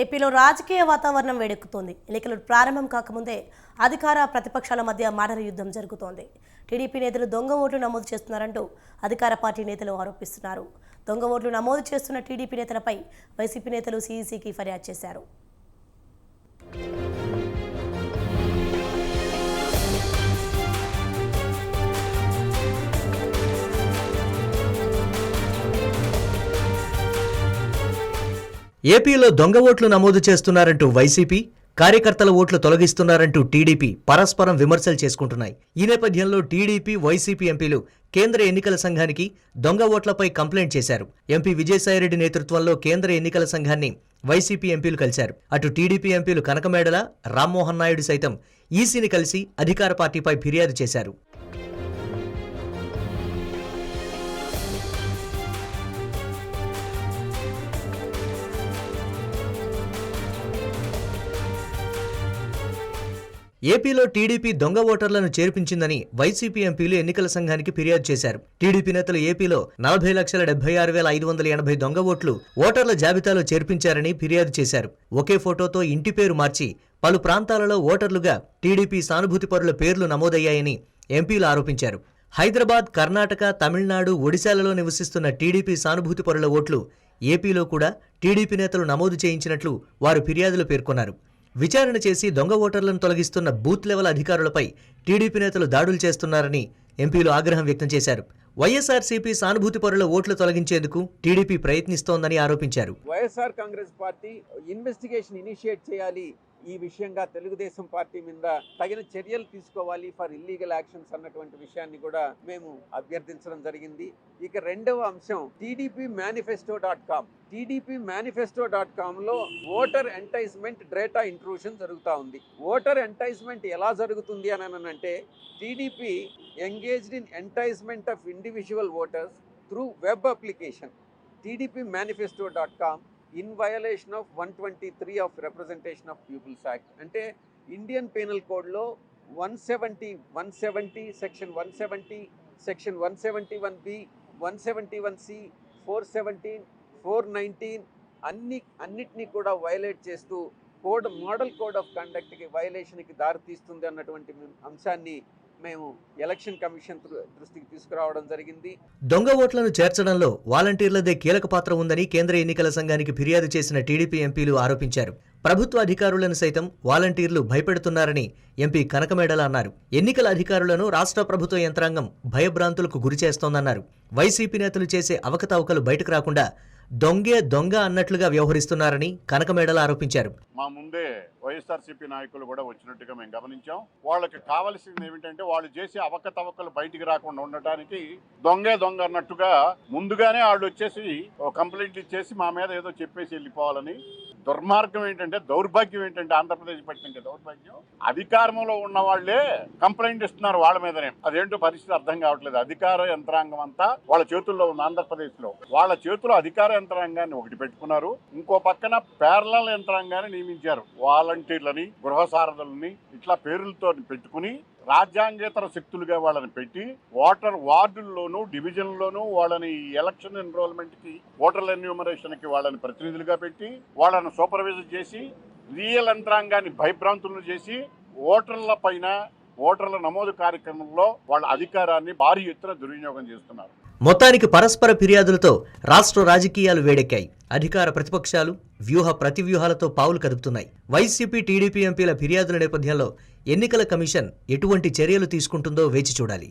ఏపీలో రాజకీయ వాతావరణం వేడెక్కుతోంది. ఎన్నికలు ప్రారంభం కాకముందే అధికార ప్రతిపక్షాల మధ్య మాటల యుద్ధం జరుగుతోంది. టీడీపీ నేతలు దొంగ ఓట్లు నమోదు చేస్తున్నారంటూ అధికార పార్టీ నేతలు ఆరోపిస్తున్నారు. దొంగ ఓట్లు నమోదు చేస్తున్న టీడీపీ నేతలపై వైసీపీ నేతలు సీఈసీకి ఫిర్యాదు చేశారు. ఏపీలో దొంగ ఓట్లు నమోదు చేస్తున్నారంటూ వైసీపీ కార్యకర్తల ఓట్లు తొలగిస్తున్నారంటూ టీడీపీ పరస్పరం విమర్శలు చేసుకుంటున్నాయి. ఈ నేపథ్యంలో టీడీపీ వైసీపీ ఎంపీలు కేంద్ర ఎన్నికల సంఘానికి దొంగ ఓట్లపై కంప్లైంట్ చేశారు. ఎంపీ విజయసాయిరెడ్డి నేతృత్వంలో కేంద్ర ఎన్నికల సంఘాన్ని వైసీపీ ఎంపీలు కలిశారు. అటు టీడీపీ ఎంపీలు కనకమేడల రామ్మోహన్ నాయుడు సైతం ఈసీని కలిసి అధికార పార్టీపై ఫిర్యాదు చేశారు. ఏపీలో టీడీపీ దొంగ ఓటర్లను చేర్పించిందని వైసీపీ ఎంపీలు ఎన్నికల సంఘానికి ఫిర్యాదు చేశారు. టీడీపీ నేతలు ఏపీలో నలభై లక్షల డెబ్బై ఆరు వేల ఐదు వందల ఎనభై దొంగ ఓట్లు ఓటర్ల జాబితాలో చేర్పించారని ఫిర్యాదు చేశారు. ఒకే ఫోటోతో ఇంటి పేరు మార్చి పలు ప్రాంతాలలో ఓటర్లుగా టీడీపీ సానుభూతి పరుల పేర్లు నమోదయ్యాయని ఎంపీలు ఆరోపించారు. హైదరాబాద్ కర్ణాటక తమిళనాడు ఒడిశాలలో నివసిస్తున్న టీడీపీ సానుభూతి పరుల ఓట్లు ఏపీలో కూడా టీడీపీ నేతలు నమోదు చేయించినట్లు వారు ఫిర్యాదులో పేర్కొన్నారు. విచారణ చేసి దొంగ ఓటర్లను తొలగిస్తున్న బూత్ లెవెల్ అధికారులపై టీడీపీ నేతలు దాడులు చేస్తున్నారని ఎంపీలు ఆగ్రహం వ్యక్తం చేశారు. వైఎస్ఆర్సీపీ సానుభూతి పరుల ఓట్లు తొలగించేందుకు టీడీపీ ప్రయత్నిస్తోందని ఆరోపించారు. YSR Congress party investigation initiate చేయాలి ఈ విషయంగా తెలుగుదేశం పార్టీ మీద తగిన చర్యలు తీసుకోవాలి ఫర్ ఇల్లీగల్ యాక్షన్స్ అన్నటువంటి విషయాన్ని కూడా మేము అభ్యర్థించడం జరిగింది. ఇక రెండవ అంశం TDP manifesto dot com TDP manifesto dot కామ్లో voter enticement data intrusion జరుగుతూ ఉంది. ఓటర్ ఎంటైజ్మెంట్ ఎలా జరుగుతుంది అని అంటే TDP engaged in enticement of individual voters through web application TDP manifesto dot com in violation of one twenty three of representation of peoples act. అంటే Indian penal కోడ్లో one seventy one seventy section one seventy section one seventy one B one seventy one C four seventeen four nineteen అన్ని అన్నిటినీ కూడా violate చేస్తూ code model code of కండక్ట్కి వయలేషన్కి దారితీస్తుంది అన్నటువంటి అంశాన్ని మేము ఎలక్షన్ కమిషన్ దృష్టికి తీసుకురావడం జరిగింది. దొంగ ఓట్లను చేర్చడంలో వాలంటీర్లదే కీలక పాత్ర ఉందని కేంద్ర ఎన్నికల సంఘానికి ఫిర్యాదు చేసిన టీడీపీ ఎంపీలు ఆరోపించారు. ప్రభుత్వ అధికారులను సైతం వాలంటీర్లు భయపెడుతున్నారని ఎంపీ కనకమేడల అన్నారు. ఎన్నికల అధికారులను రాష్ట్ర ప్రభుత్వ యంత్రాంగం భయభ్రాంతులకు గురి చేస్తోందన్నారు. వైసీపీ నేతలు చేసే అవకతవకలు బయటకు రాకుండా దొంగే దొంగ అన్నట్లుగా వ్యవహరిస్తున్నారని కనకమేడలు ఆరోపించారు. మా ముందే వైఎస్ఆర్సీపీ నాయకులు కూడా వచ్చినట్టుగా మేము గమనించాం. వాళ్ళకి కావాల్సింది ఏమిటంటే వాళ్ళు చేసే అవకతవకలు బయటికి రాకుండా ఉండటానికి దొంగే దొంగ అన్నట్టుగా ముందుగానే వాళ్ళు వచ్చేసి ఓ కంప్లైంట్ ఇచ్చేసి మా మీద ఏదో చెప్పేసి వెళ్ళిపోవాలని దుర్మార్గం ఏంటంటే దౌర్భాగ్యం ఏంటంటే ఆంధ్రప్రదేశ్ పట్టిన దౌర్భాగ్యం. అధికారంలో ఉన్న వాళ్ళే కంప్లైంట్ ఇస్తున్నారు వాళ్ళ మీదనే. అదేంటో పరిస్థితి అర్థం కావట్లేదు. అధికార యంత్రాంగం అంతా వాళ్ళ చేతుల్లో ఉంది ఆంధ్రప్రదేశ్లో వాళ్ళ చేతిలో అధికార యంత్రాంగాన్ని ఒకటి పెట్టుకున్నారు. ఇంకో పక్కన పేర్లల యంత్రాంగాన్ని నియమించారు. వాలంటీర్లని గృహ సారథులని ఇట్లా పేర్లతో పెట్టుకుని రాజ్యాంగేతర శక్తులుగా వాళ్ళని పెట్టి ఓటర్ వార్డుల్లోనూ డివిజన్లోనూ వాళ్ళని ఎలక్షన్ ఎన్రోల్మెంట్కి ఓటర్ల ఎన్యూమరేషన్కి వాళ్ళని ప్రతినిధులుగా పెట్టి వాళ్ళని సూపర్వైజర్ చేసి రియల్ యంత్రాంగాన్ని భయభ్రాంతులను చేసి ఓటర్ల పైన ఓటర్ల నమోదు కార్యక్రమంలో వాళ్ళ అధికారాన్ని భారీ ఎత్తున దుర్వినియోగం చేస్తున్నారు. మొత్తానికి పరస్పర ఫిర్యాదులతో రాష్ట్ర రాజకీయాలు వేడెక్కాయి. అధికార ప్రతిపక్షాలు వ్యూహ ప్రతివ్యూహాలతో పావులు కదుపుతున్నాయి. వైసీపీ టీడీపీ ఎంపీల ఫిర్యాదుల నేపథ్యంలో ఎన్నికల కమిషన్ ఎటువంటి చర్యలు తీసుకుంటుందో వేచి చూడాలి.